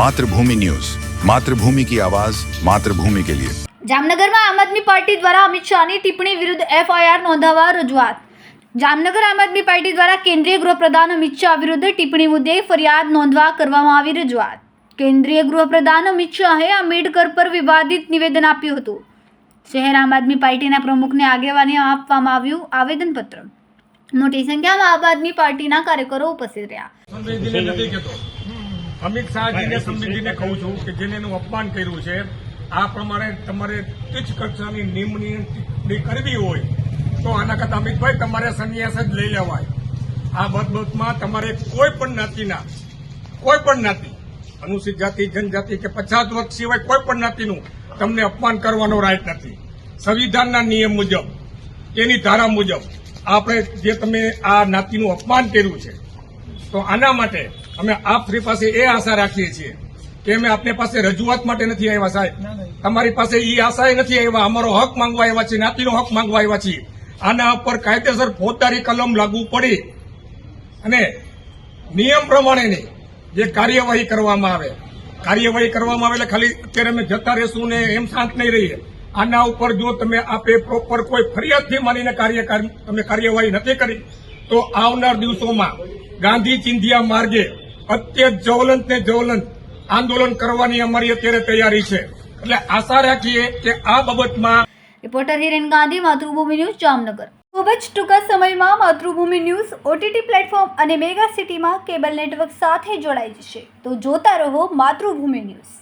Mathrubhumi news. Mathrubhumi કી આવાજ માતૃભૂમિ કે લિયે. જામનગરમાં આમ આદમી પાર્ટી દ્વારા અમિત શાહની ટિપ્પણી વિરુદ્ધ એફઆઈઆર નોંધાવવા રજૂઆત. જામનગર આમ આદમી પાર્ટી દ્વારા કેન્દ્રીય ગૃહપ્રધાન અમિત શાહ વિરુદ્ધ ટિપ્પણી મુદ્દે ફરિયાદ નોંધવા કરવામાં આવી રજૂઆત. કેન્દ્રીય ગૃહપ્રધાન અમિત શાહે આંબેડકર પર વિવાદિત નિવેદન આપ્યું હતું. શહેર આમ આદમી પાર્ટીના પ્રમુખને આગેવાની આપવામાં આવ્યું આવેદનપત્ર. મોટી સંખ્યામાં આમ આદમી પાર્ટીના કાર્યકરો ઉપસ્થિત રહ્યા. અમિત શાહજીને સમૃદ્ધિને કહું છું કે જેને એનું અપમાન કર્યું છે આ પ્રમાણે તમારે તુચ્છ કક્ષાની નિમણી કરવી હોય તો આના કરતા અમિતભાઈ તમારે સંન્યાસ જ લઈ લેવાય. આ બાબતમાં તમારે કોઈ પણ જ્ઞાતિના કોઈ પણ જ્ઞાતિ અનુસૂચિત જાતિ જનજાતિ કે પછાત વર્ગ સિવાય કોઈ પણ જ્ઞાતિનું તમને અપમાન કરવાનો રાઈટ નથી. સંવિધાનના નિયમ મુજબ એની ધારા મુજબ આપણે જે તમે આ જ્ઞાતિનું અપમાન કર્યું છે તો આના માટે અમે આપ શ્રી પાસે એ આશા રાખીએ છીએ કે અમે આપની પાસે રજૂઆત માટે નથી આવ્યા સાહેબ. તમારી પાસે એ આશાએ નથી આવ્યા. અમારો હક માંગવા આવ્યા છીએ નાતીનો હક માંગવા આવ્યા છીએ. આના ઉપર કાયદેસર ફોજદારી કલમ લાગુ પડી અને નિયમ પ્રમાણેની જે કાર્યવાહી કરવામાં આવે કાર્યવાહી કરવામાં આવે એટલે ખાલી અત્યારે અમે જતા રહેશું ને એમ શાંત નહીં રહીએ. આના ઉપર જો તમે આપે પ્રોપર કોઈ ફરિયાદથી માનીને કાર્ય તમે કાર્યવાહી નથી કરી તો આવનાર દિવસોમાં ગાંધી ચિંધિયા માર્ગે અત્યંત જ્વલંત ને જ્વલંત આંદોલન કરવાની અમારી અત્યારે તૈયારી છે. એટલે આશા રાખીએ કે આ બાબતમાં રિપોર્ટર હિરેન ગાંધી, માતૃભૂમિ ન્યૂઝ જામનગર. ખૂબ જ ટૂંકા સમયમાં માતૃભૂમિ ન્યૂઝ ઓટીટી પ્લેટફોર્મ અને મેગા સિટીમાં કેબલ નેટવર્ક સાથે જોડાઈ જશે. તો જોતા રહો માતૃભૂમિ ન્યૂઝ.